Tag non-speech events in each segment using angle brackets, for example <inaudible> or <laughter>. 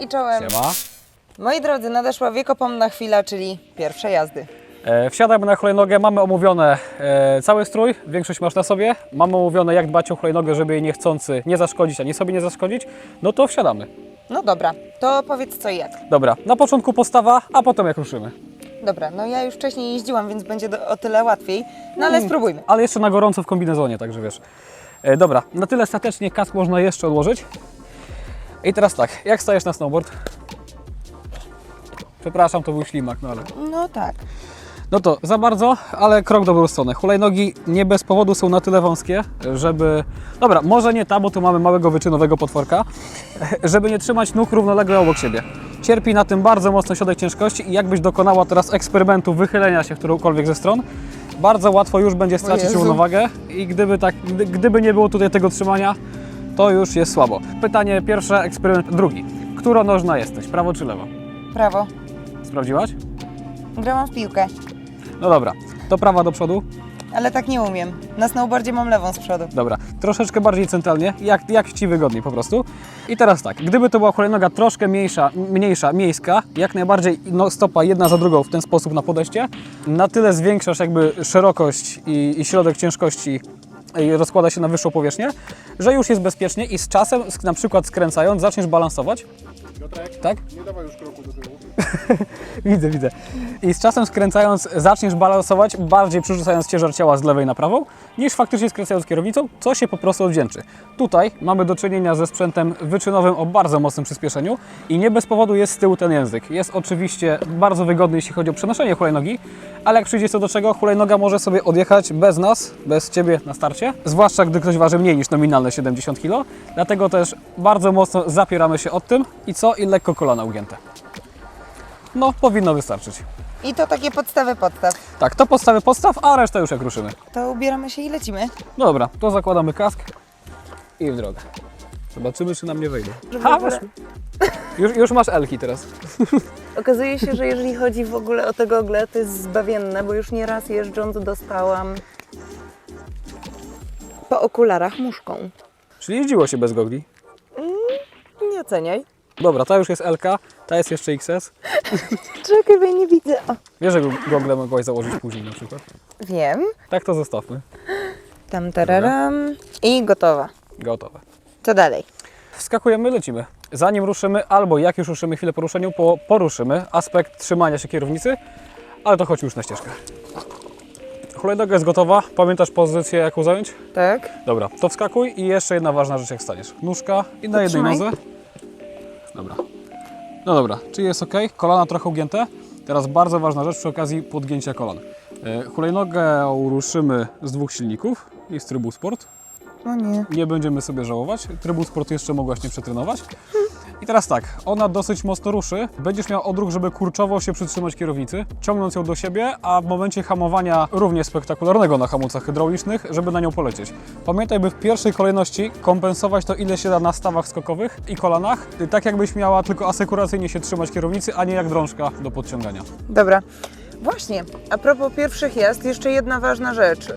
i czołem. Siema. Moi drodzy, nadeszła wiekopomna chwila, czyli pierwsze jazdy. E, wsiadamy na hulajnogę, mamy omówione e, cały strój, większość masz na sobie. Mamy omówione jak dbać o hulajnogę, żeby jej niechcący nie zaszkodzić, ani sobie nie zaszkodzić. No to wsiadamy. No dobra, to powiedz co i jak. Dobra, na początku postawa, a potem jak ruszymy. Dobra, no ja już wcześniej jeździłam, więc będzie do, o tyle łatwiej, no ale spróbujmy. Ale jeszcze na gorąco w kombinezonie, także wiesz. E, dobra, na tyle statecznie kask można jeszcze odłożyć. I teraz tak, jak stajesz na snowboard? Przepraszam, to był ślimak, no ale... No tak. No to za bardzo, ale krok w dobrą stronę. Hulajnogi nie bez powodu są na tyle wąskie, żeby... Dobra, może nie ta, bo tu mamy małego wyczynowego potworka, <laughs> żeby nie trzymać nóg równolegle obok siebie. Cierpi na tym bardzo mocno środek ciężkości i jakbyś dokonała teraz eksperymentu wychylenia się w którąkolwiek ze stron, bardzo łatwo już będzie stracić równowagę i gdyby, tak, gdy, gdyby nie było tutaj tego trzymania, to już jest słabo. Pytanie pierwsze, eksperyment drugi. Któronożna jesteś, prawo czy lewo? Prawo. Sprawdziłaś? Grałam w piłkę, No dobra, to prawa do przodu, ale tak nie umiem. Na snowboardzie mam lewą z przodu. Dobra, troszeczkę bardziej centralnie, jak, jak Ci wygodniej po prostu. I teraz tak, gdyby to była hulajnoga troszkę mniejsza, mniejsza, miejska, jak najbardziej no, stopa jedna za drugą w ten sposób na podejście, na tyle zwiększasz jakby szerokość i, i środek ciężkości rozkłada się na wyższą powierzchnię, że już jest bezpiecznie i z czasem, na przykład skręcając, zaczniesz balansować. Piotrek, Tak? nie dawaj już kroku do tyłu. <laughs> Widzę, widzę. I z czasem skręcając zaczniesz balansować, bardziej przerzucając ciężar ciała z lewej na prawą, niż faktycznie skręcając kierownicą, co się po prostu odwdzięczy. Tutaj mamy do czynienia ze sprzętem wyczynowym o bardzo mocnym przyspieszeniu i nie bez powodu jest z tyłu ten język. Jest oczywiście bardzo wygodny, jeśli chodzi o przenoszenie hulajnogi, ale jak przyjdzie co do czego, hulajnoga może sobie odjechać bez nas, bez Ciebie na starcie, zwłaszcza gdy ktoś waży mniej niż nominalne 70 kg, dlatego też bardzo mocno zapieramy się od tym i co? I lekko kolana ugięte. No, powinno wystarczyć. I to takie podstawy podstaw. Tak, to podstawy podstaw, a resztę już jak ruszymy. To ubieramy się i lecimy. No dobra, to zakładamy kask i w drogę. Zobaczymy, czy nam nie wejdzie. Ha, weszły. Już, już masz elki teraz. <laughs> Okazuje się, że jeżeli chodzi w ogóle o te gogle, to jest zbawienne, bo już nieraz jeżdżąc dostałam po okularach muszką. Czyli jeździło się bez gogli. Nie oceniaj. Dobra, ta już jest Elka, ta jest jeszcze XS. <laughs> Czekaj, bo ja nie widzę. O, Wiesz, że gogle mogłaś założyć później na przykład. Wiem. Tak to zostawmy. Tam tararam. I gotowa. Gotowe. Co dalej? Wskakujemy, lecimy. Zanim ruszymy, albo jak już ruszymy chwilę po ruszeniu, po, poruszymy aspekt trzymania się kierownicy, ale to chodź już na ścieżkę. Hulajnoga jest gotowa. Pamiętasz pozycję, jaką zająć? Tak. Dobra, to wskakuj i jeszcze jedna ważna rzecz, jak staniesz. Nóżka i na jednej trzymaj. nodze. Dobra. No dobra, czyli jest ok? Kolana trochę ugięte. Teraz bardzo ważna rzecz przy okazji podgięcia kolan. E, Hulajnogę ruszymy z dwóch silników i z trybu sport. O nie. Nie będziemy sobie żałować. Trybu sport jeszcze mogłaś nie przetrenować. I teraz tak, ona dosyć mocno ruszy. Będziesz miał odruch, żeby kurczowo się przytrzymać kierownicy, ciągnąc ją do siebie, a w momencie hamowania równie spektakularnego na hamulcach hydraulicznych, żeby na nią polecieć. Pamiętaj, by w pierwszej kolejności kompensować to, ile się da na stawach skokowych i kolanach, tak jakbyś miała tylko asekuracyjnie się trzymać kierownicy, a nie jak drążka do podciągania. Dobra. Właśnie, a propos pierwszych jazd, jeszcze jedna ważna rzecz. Y,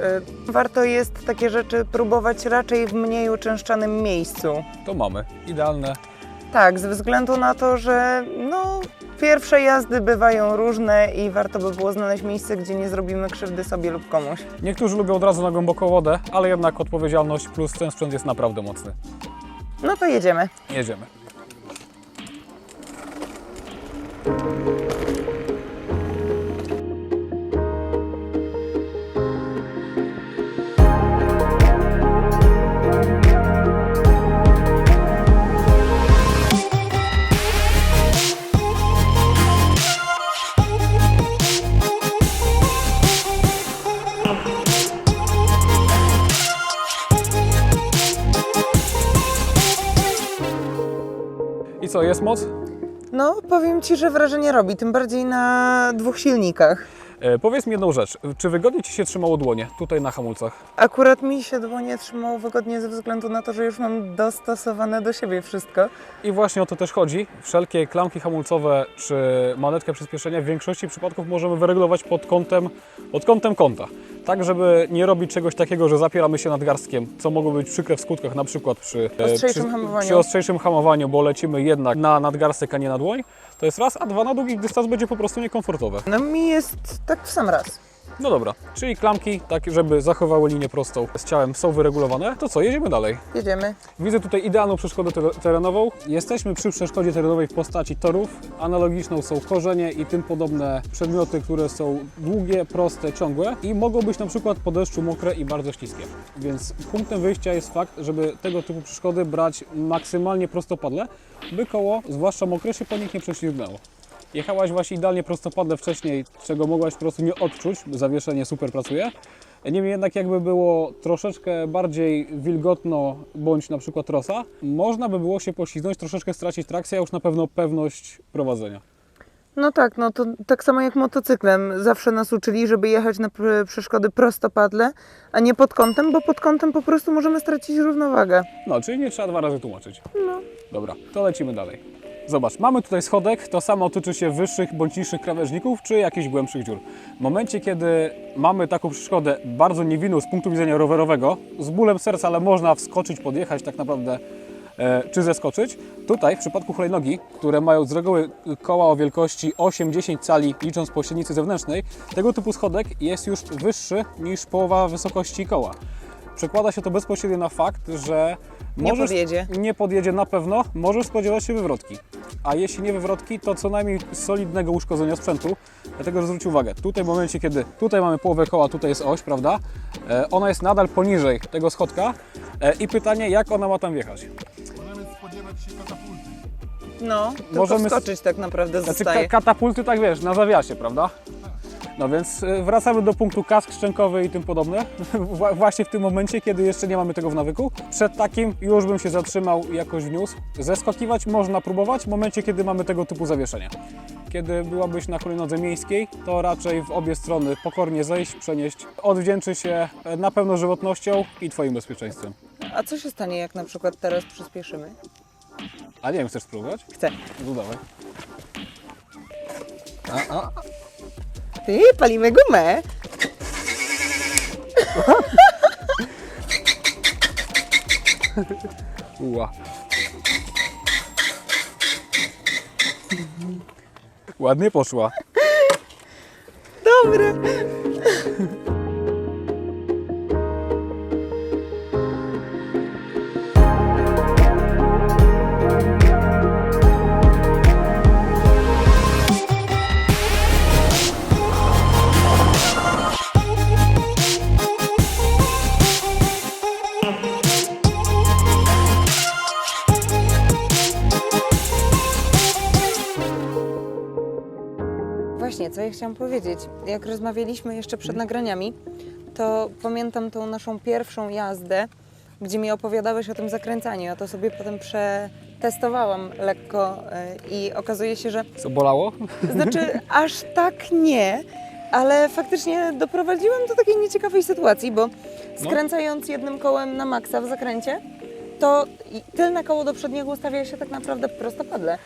Warto jest takie rzeczy próbować raczej w mniej uczęszczanym miejscu. To mamy. Idealne. Tak, ze względu na to, że no, pierwsze jazdy bywają różne i warto by było znaleźć miejsce, gdzie nie zrobimy krzywdy sobie lub komuś. Niektórzy lubią od razu na głęboką wodę, ale jednak odpowiedzialność plus ten sprzęt jest naprawdę mocny. No to jedziemy. Jedziemy. Jest moc? No, powiem Ci, że wrażenie robi, tym bardziej na dwóch silnikach. E, powiedz mi jedną rzecz. Czy wygodnie Ci się trzymało dłonie tutaj na hamulcach? Akurat mi się dłonie trzymało wygodnie ze względu na to, że już mam dostosowane do siebie wszystko. I właśnie o to też chodzi. Wszelkie klamki hamulcowe czy manetkę przyspieszenia w większości przypadków możemy wyregulować pod kątem, pod kątem kąta. Tak żeby nie robić czegoś takiego, że zapieramy się nadgarstkiem, co mogło być przykre w skutkach, na przykład przy e, Ostrzejszym przy, hamowaniu. przy ostrzejszym hamowaniu, bo lecimy jednak na nadgarstek, a nie na dłoń. To jest raz, a dwa na długi dystans będzie po prostu niekomfortowe. No mi jest tak w sam raz. No dobra, czyli klamki, tak żeby zachowały linię prostą z ciałem, są wyregulowane. To co, jedziemy dalej. Jedziemy. Widzę tutaj idealną przeszkodę ter- terenową. Jesteśmy przy przeszkodzie terenowej w postaci torów. Analogiczną są korzenie i tym podobne przedmioty, które są długie, proste, ciągłe i mogą być na przykład po deszczu mokre i bardzo śliskie. Więc punktem wyjścia jest fakt, żeby tego typu przeszkody brać maksymalnie prostopadle, by koło, zwłaszcza mokre, się po nich nie prześlizgnęło. Jechałaś właśnie idealnie prostopadle wcześniej, czego mogłaś po prostu nie odczuć, zawieszenie super pracuje. Niemniej jednak jakby było troszeczkę bardziej wilgotno, bądź na przykład rosa, można by było się poślizgnąć, troszeczkę stracić trakcję, a już na pewno pewność prowadzenia. No tak, no to tak samo jak motocyklem. Zawsze nas uczyli, żeby jechać na pr- przeszkody prostopadle, a nie pod kątem, bo pod kątem po prostu możemy stracić równowagę. No, czyli nie trzeba dwa razy tłumaczyć. No. Dobra, to lecimy dalej. Zobacz, mamy tutaj schodek, to samo tyczy się wyższych bądź niższych krawężników, czy jakichś głębszych dziur. W momencie, kiedy mamy taką przeszkodę bardzo niewinną z punktu widzenia rowerowego, z bólem serca, ale można wskoczyć, podjechać tak naprawdę, e, czy zeskoczyć. Tutaj, w przypadku hulajnogi, które mają z reguły koła o wielkości 8-10 cali, licząc po średnicy zewnętrznej, tego typu schodek jest już wyższy niż połowa wysokości koła. Przekłada się to bezpośrednio na fakt, że Nie możesz, podjedzie. nie podjedzie na pewno, możesz spodziewać się wywrotki. A jeśli nie wywrotki, to co najmniej solidnego uszkodzenia sprzętu. Dlatego, że zwróć uwagę, tutaj w momencie, kiedy tutaj mamy połowę koła, tutaj jest oś, prawda? E, ona jest nadal poniżej tego schodka e, i pytanie, jak ona ma tam wjechać? Możemy spodziewać się katapulty. No, tylko Możemy- wskoczyć tak naprawdę Znaczy zostaje. ka- katapulty, tak wiesz, na zawiasie, prawda? No więc e, wracamy do punktu kask szczękowy i tym podobne. <laughs> Wła- Właśnie w tym momencie, kiedy jeszcze nie mamy tego w nawyku. Przed takim już bym się zatrzymał i jakoś wniósł. Zeskakiwać można próbować w momencie, kiedy mamy tego typu zawieszenie. Kiedy byłabyś na hulajnodze miejskiej, to raczej w obie strony pokornie zejść, przenieść. Odwdzięczy się e, na pewno żywotnością i Twoim bezpieczeństwem. A co się stanie, jak na przykład teraz przyspieszymy? A nie wiem, chcesz spróbować? Chcę. No dawaj. A, a, Ty, palimy gumę. Uła. Ładnie poszła. Dobre. Właśnie, co ja chciałam powiedzieć. Jak rozmawialiśmy jeszcze przed nagraniami, to pamiętam tą naszą pierwszą jazdę, gdzie mi opowiadałeś o tym zakręcaniu. Ja to sobie potem przetestowałam lekko e, i okazuje się, że Co bolało? znaczy <laughs> aż tak nie, ale faktycznie doprowadziłam do takiej nieciekawej sytuacji, bo skręcając jednym kołem na maksa w zakręcie, to i- tylne koło do przedniego ustawia się tak naprawdę prostopadle.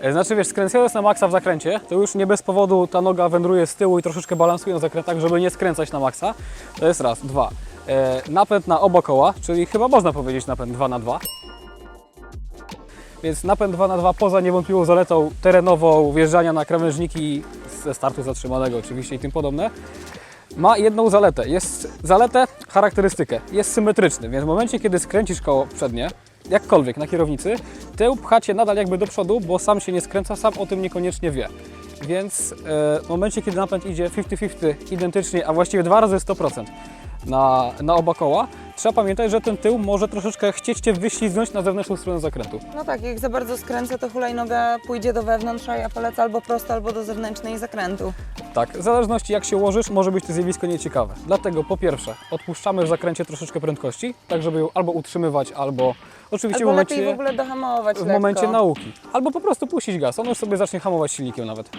E, Znaczy wiesz, skręcając na maksa w zakręcie, to już nie bez powodu ta noga wędruje z tyłu i troszeczkę balansuje na zakrętach, żeby nie skręcać na maksa. To jest raz. Dwa. E, napęd na oba koła, czyli chyba można powiedzieć napęd 2 na 2 Więc napęd 2 na 2 poza niewątpliwą zaletą terenową, wjeżdżania na krawężniki ze startu zatrzymanego oczywiście i tym podobne, ma jedną zaletę. Jest zaletę, charakterystykę. Jest symetryczny, więc w momencie, kiedy skręcisz koło przednie, jakkolwiek na kierownicy, tył pcha cię nadal jakby do przodu, bo sam się nie skręca, sam o tym niekoniecznie wie. Więc e, w momencie, kiedy napęd idzie 50-50 identycznie, a właściwie dwa razy 100% na, na oba koła, trzeba pamiętać, że ten tył może troszeczkę chcieć Cię wyślizgnąć na zewnętrzną stronę zakrętu. No tak, jak za bardzo skręcę, to hulajnoga pójdzie do wewnątrz, a ja polecę albo prosto, albo do zewnętrznej zakrętu. Tak, w zależności jak się ułożysz, może być to zjawisko nieciekawe. Dlatego po pierwsze, odpuszczamy w zakręcie troszeczkę prędkości, tak żeby ją albo utrzymywać, albo oczywiście Albo w momencie, lepiej w ogóle dohamować w lekko. momencie nauki. Albo po prostu puścić gaz, on już sobie zacznie hamować silnikiem nawet.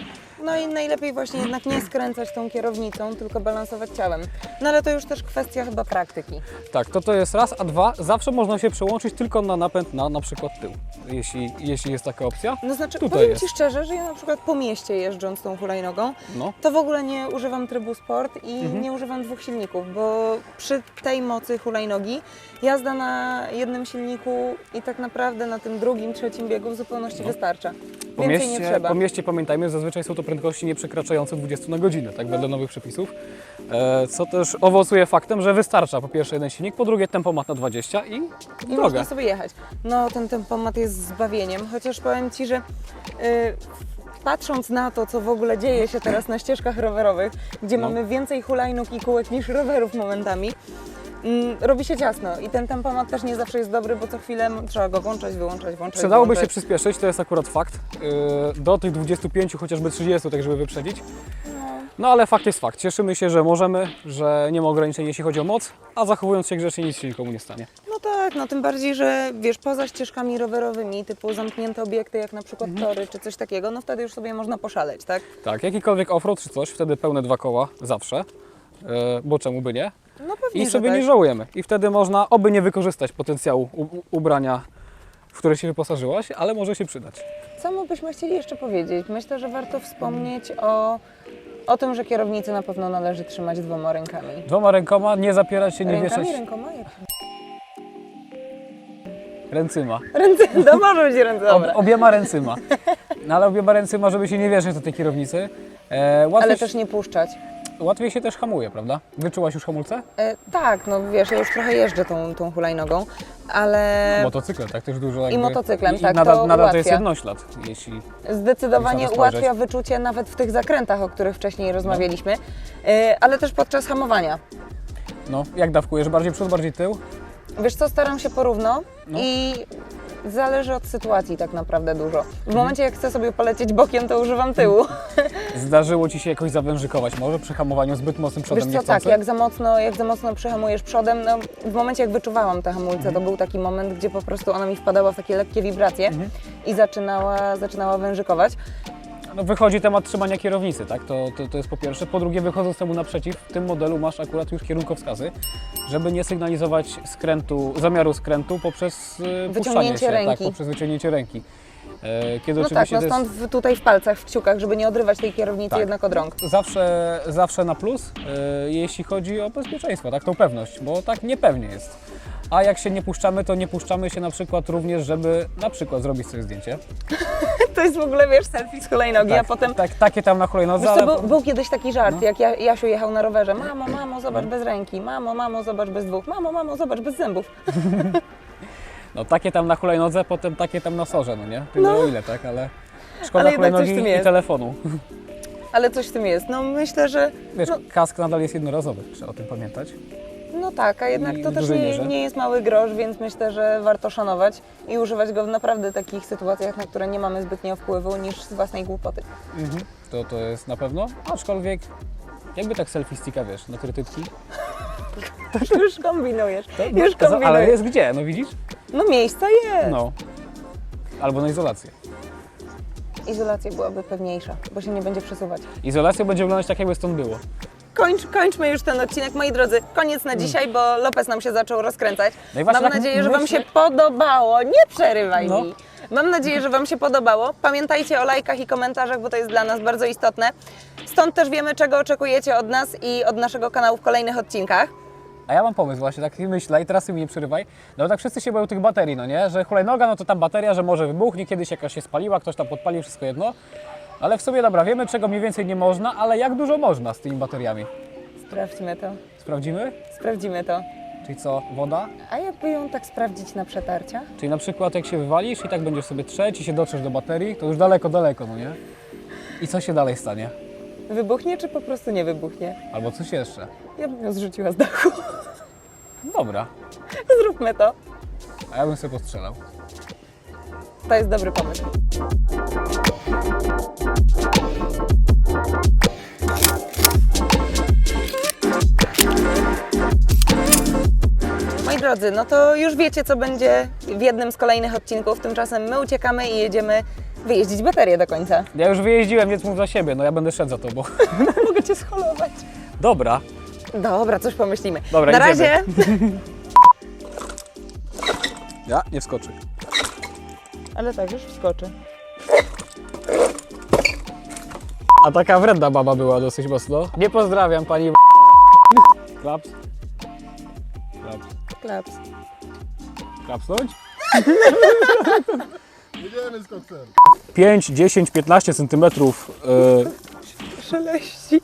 No i najlepiej właśnie jednak nie skręcać tą kierownicą, tylko balansować ciałem. No ale to już też kwestia chyba praktyki. Tak, to to jest raz, a dwa, zawsze można się przełączyć tylko na napęd na na przykład tył, jeśli, jeśli jest taka opcja. No znaczy, Tutaj powiem jest. Ci szczerze, że ja na przykład po mieście jeżdżąc tą hulajnogą, No. to w ogóle nie używam trybu sport i Mhm. nie używam dwóch silników, bo przy tej mocy hulajnogi jazda na jednym silniku i tak naprawdę na tym drugim, trzecim biegu w zupełności wystarcza. Po Więcej nie trzeba. po mieście pamiętajmy, zazwyczaj są to prędkości nieprzekraczające 20 na godzinę, tak wedle nowych przepisów. E, co też owocuje faktem, że wystarcza po pierwsze jeden silnik, po drugie tempomat na 20 i I drogę. można sobie jechać. No ten tempomat jest zbawieniem, chociaż powiem Ci, że y, patrząc na to, co w ogóle dzieje się teraz na ścieżkach rowerowych, gdzie No. mamy więcej hulajnóg i kółek niż rowerów momentami, robi się ciasno i ten tempomat też nie zawsze jest dobry, bo co chwilę trzeba go włączać, wyłączać, włączać, Przydałoby się wyłączać. przyspieszyć, to jest akurat fakt. Yy, Do tych 25, chociażby 30, tak żeby wyprzedzić. No ale fakt jest fakt. Cieszymy się, że możemy, że nie ma ograniczeń, jeśli chodzi o moc, a zachowując się grzecznie nic się nikomu nie stanie. No tak, no tym bardziej, że wiesz, poza ścieżkami rowerowymi, typu zamknięte obiekty, jak na przykład Mhm. tory czy coś takiego, no wtedy już sobie można poszaleć, tak? Tak, jakikolwiek offroad czy coś, wtedy pełne dwa koła zawsze, yy, bo czemu by nie? No pewnie, I sobie tak. nie żałujemy. I wtedy można oby nie wykorzystać potencjału u- ubrania, w które się wyposażyłaś, ale może się przydać. Co my byśmy chcieli jeszcze powiedzieć? Myślę, że warto wspomnieć o, o tym, że kierownicy na pewno należy trzymać dwoma rękami. Dwoma rękoma, nie zapierać się, nie Rękami, wieszać rękoma? Jak? ręcyma. Ręce, to może być ręce, Ob, dobra. obiema ręcyma. No ale obiema ręcyma, żeby się nie wieszać do tej kierownicy. E, Ale też nie puszczać. Łatwiej się też hamuje, prawda? Wyczułaś już hamulce? E, tak, no wiesz, ja już trochę jeżdżę tą, tą hulajnogą, ale Motocyklem, tak też dużo jakby... motocyklem, i, tak, I nadal, to nadal to jest ułatwia. jednoślad, jeśli... zdecydowanie spojrzeć. ułatwia wyczucie nawet w tych zakrętach, o których wcześniej rozmawialiśmy, e, ale też podczas hamowania. No, jak dawkujesz? Bardziej przód, bardziej tył? Wiesz co, staram się porówno No. i zależy od sytuacji tak naprawdę dużo. W momencie jak chcę sobie polecieć bokiem, to używam tyłu. <laughs> Zdarzyło Ci się jakoś zawężykować może przy hamowaniu zbyt mocnym przodem Wiesz co, niechcący? tak, jak za mocno, jak za mocno przyhamujesz przodem, no w momencie jak wyczuwałam te hamulce, to był taki moment, gdzie po prostu ona mi wpadała w takie lekkie wibracje i zaczynała, zaczynała wężykować. No, wychodzi temat trzymania kierownicy, tak? To, to, to jest po pierwsze. Po drugie, wychodząc temu naprzeciw, w tym modelu masz akurat już kierunkowskazy, żeby nie sygnalizować skrętu, zamiaru skrętu poprzez puszczanie Wyciągnięcie się, ręki. tak, poprzez wyciągnięcie ręki. E, Kiedy No tak, no stąd w, tutaj w palcach, w kciukach, żeby nie odrywać tej kierownicy Tak. jednak od rąk. zawsze, zawsze na plus, e, jeśli chodzi o bezpieczeństwo, tak, tą pewność, bo tak niepewnie jest. A jak się nie puszczamy, to nie puszczamy się na przykład również, żeby na przykład zrobić sobie zdjęcie. <laughs> To jest w ogóle, wiesz, selfie z hulajnogi, tak, a potem... tak, takie tam na hulajnodze, Wiesz ale... był, był kiedyś taki żart, No. jak ja, Jasiu jechał na rowerze. Mamo, mamo, zobacz bez ręki. Mamo, mamo, zobacz bez dwóch. Mamo, mamo, zobacz bez zębów. <laughs> No takie tam na hulajnodze, potem takie tam na sorze, no nie? Tyle No. o ile, tak, ale szkoda Ale hulajnogi i jest. telefonu. Ale coś w tym jest. No myślę, że Wiesz, No. kask nadal jest jednorazowy, trzeba o tym pamiętać. No tak, a jednak to też nie, nie jest mały grosz, więc myślę, że warto szanować i używać go w naprawdę takich sytuacjach, na które nie mamy zbytnio wpływu niż z własnej głupoty. Mhm. To, to jest na pewno, aczkolwiek jakby tak selfie sticka, wiesz, na trytytki. <laughs> Już kombinujesz, To, już no, ale kombinujesz. jest gdzie, no widzisz? No miejsca jest. No. Albo na izolację. Izolacja byłaby pewniejsza, bo się nie będzie przesuwać. Izolacja będzie wyglądać tak, jakby stąd było. Kończ, kończmy już ten odcinek, moi drodzy. Koniec na dzisiaj, bo Lopez nam się zaczął rozkręcać. No i właśnie Mam tak nadzieję, że Wam myślę- się podobało. Nie przerywaj No. mi. Mam nadzieję, że Wam się podobało. Pamiętajcie o lajkach i komentarzach, bo to jest dla nas bardzo istotne. Stąd też wiemy, czego oczekujecie od nas i od naszego kanału w kolejnych odcinkach. A ja mam pomysł właśnie, tak myślę i teraz ty mi nie przerywaj. No tak wszyscy się boją tych baterii, no nie? Że hulajnoga, no to tam bateria, że może wybuchnie, kiedyś jakaś się spaliła, ktoś tam podpalił, wszystko jedno. Ale w sumie dobra, wiemy czego mniej więcej nie można, ale jak dużo można z tymi bateriami? Sprawdźmy to. Sprawdzimy? Sprawdzimy to. Czyli co, woda? A jakby ją tak sprawdzić na przetarciach? Czyli na przykład jak się wywalisz i tak będziesz sobie trzeć i się dotrzesz do baterii, to już daleko, daleko, no nie? I co się dalej stanie? Wybuchnie, czy po prostu nie wybuchnie? Albo coś jeszcze. Ja bym ją zrzuciła z dachu. Dobra, Zróbmy to. a ja bym sobie postrzelał. To jest dobry pomysł. Moi drodzy, no to już wiecie, co będzie w jednym z kolejnych odcinków. Tymczasem my uciekamy i jedziemy wyjeździć baterię do końca. Ja już wyjeździłem, więc mów za siebie, no ja będę szedł za tobą. <laughs> Mogę cię scholować. Dobra, Dobra, coś pomyślimy. Dobra, Na idziemy. razie. <laughs> ja nie wskoczy. Ale tak, już wskoczy. A taka wredna baba była dosyć mocno. Nie pozdrawiam pani Klaps. Klaps. Klaps. Klapsnąć? <laughs> Jedziemy z koksem. 5, 10, 15 centymetrów. Yy, Szeleści.